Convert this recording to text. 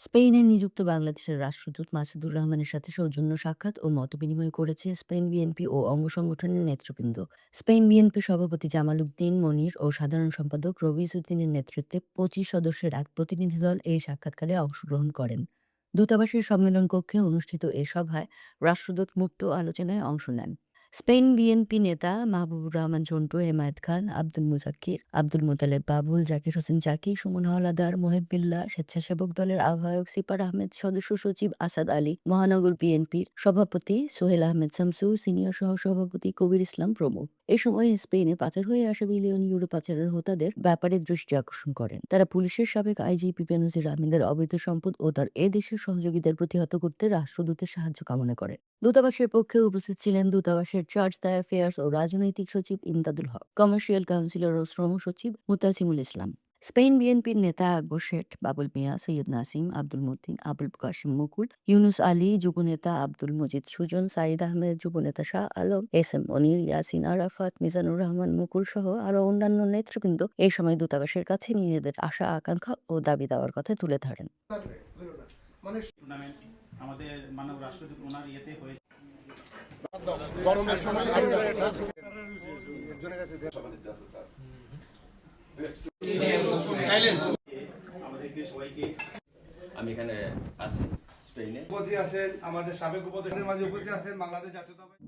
স্পেনে নিযুক্ত বাংলাদেশের রাষ্ট্রদূত মাসুদুর রহমানের সাথে সৌজন্য সাক্ষাৎ ও মতবিনিময় করেছে স্পেন বিএনপি ও অঙ্গ সংগঠনের নেতৃবৃন্দ। স্পেন বিএনপি সভাপতি জামাল উদ্দিন মনির ও সাধারণ সম্পাদক রবিজ উদ্দিনের নেতৃত্বে পঁচিশ সদস্যের এক প্রতিনিধি দল এই সাক্ষাৎকারে অংশগ্রহণ করেন। দূতাবাসের সম্মেলন কক্ষে অনুষ্ঠিত এ সভায় রাষ্ট্রদূত মুক্ত আলোচনায় অংশ নেন। স্পেন বিএনপি নেতা মাহবুবুর রহমান ঝন্টু হেমায়ত খান আব্দুল মুজাক্কির আব্দুল মোতালেব বাবুল জাকির হোসেন জাকি সুমন হলাদার মোহেবিল্লা স্বেচ্ছাসেবক দলের আহ্বায়ক সিপার আহমেদ সদস্য সচিব আসাদ আলী মহানগর বিএনপির সভাপতি সোহেল আহমেদ শামসু সিনিয়র সহ সভাপতি কবির ইসলাম প্রমুখ এ সময় স্পেনে পাচার হয়ে আসা মিলিয়ন ইউরো পাচারের হোতাদের ব্যাপারে দৃষ্টি আকর্ষণ করেন। তারা পুলিশের সাবেক আইজিপি বেনজির আহমেদের অবৈধ সম্পদ ও তার এ দেশের সহযোগীদের প্রতিহত করতে রাষ্ট্রদূতের সাহায্য কামনা করে দূতাবাসের পক্ষে উপস্থিত ছিলেন দূতাবাসের চার্জ দ্য অ্যাফেয়ার্স ও রাজনৈতিক সচিব ইমদাদুল হক, কমার্শিয়াল কাউন্সিলর ও শ্রম সচিব মুতাসিমুল ইসলাম। স্পেন বিএনপির নেতা আকবর শেঠ বাবুল মিয়া সৈয়দ নাসিম আব্দুল মতিন আবুল কাশিম মুকুল ইউনুস আলী যুবনেতা আব্দুল মজিদ সুজন সাইদ আহমেদ যুবনেতা শাহ আলম এস এম মনির ইয়াসিন আরাফাত মিজানুর রহমান মুকুল সহ আরও অন্যান্য নেতৃবৃন্দ এই সময় দূতাবাসের কাছে নিজেদের আশা আকাঙ্ক্ষা ও দাবি দেওয়ার কথা তুলে ধরেন। মানে আমাদের মানব রাষ্ট্রদূত ওনার ইয়েতে হয়ে গরমের সময় একজনের কাছে আমি এখানে আছি স্পেনে। উপস্থিত আছেন আমাদের সাবেক উপদেষ্টাদের মাঝে উপস্থিত আছেন বাংলাদেশ জাতীয়তাবাদী